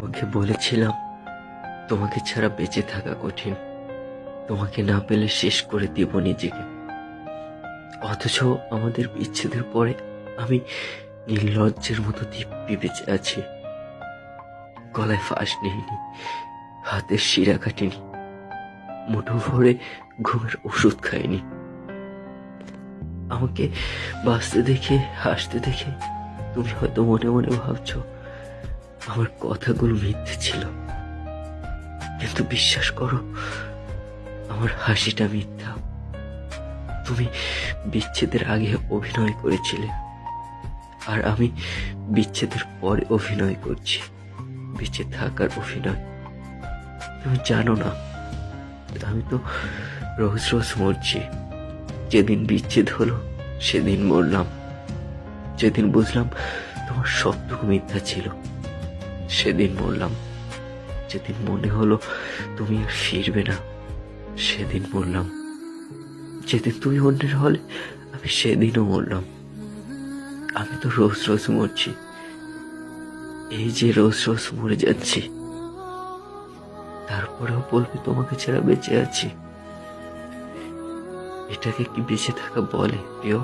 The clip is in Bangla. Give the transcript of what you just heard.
তোমাকে বলেছিলাম, তোমাকে ছাড়া বেঁচে থাকা কঠিন। তোমাকে না পেলে শেষ করে দিব নিজেকে। অথচ আমাদের বিচ্ছেদের পরে আমি নির্লজ্জের মতো দিব্যি বেঁচে আছি। গলায় ফাঁস নেইনি হাতের শিরা কাটিনি, মুঠো ভরে ঘুমের ওষুধ খাইনি। আমাকে বাঁচতে দেখে, হাসতে দেখে তুমি হয়তো মনে মনে ভাবছ আমার কথাগুলো মিথ্যে ছিল। কিন্তু বিশ্বাস করো, আমার হাসিটা মিথ্যা। তুমি বিচ্ছেদের আগে অভিনয় করেছিলে। আর আমি বিচ্ছেদের পরে অভিনয় করছি। বেঁচে থাকার অভিনয়। তুমি জানো না, আমি তো রোজ রোজ মরছি। যেদিন বিচ্ছেদ হলো, সেদিন মরলাম। যেদিন বুঝলাম তোমার সবটুকু মিথ্যা ছিল। সেদিন মরলাম যেদিন মনে হলো তুমি আর ফিরবে না, সেদিন মরলাম যেদিন তুমি অন্যের হলে, আমি সেদিনও মরলাম। আমি তো রোজ রোজ মরছি। এই যে রোজ রোজ মরে যাচ্ছি, তারপরেও বলবে তোমাকে ছাড়া বেঁচে আছি। এটাকে কি বেঁচে থাকা বলে, প্রিয়?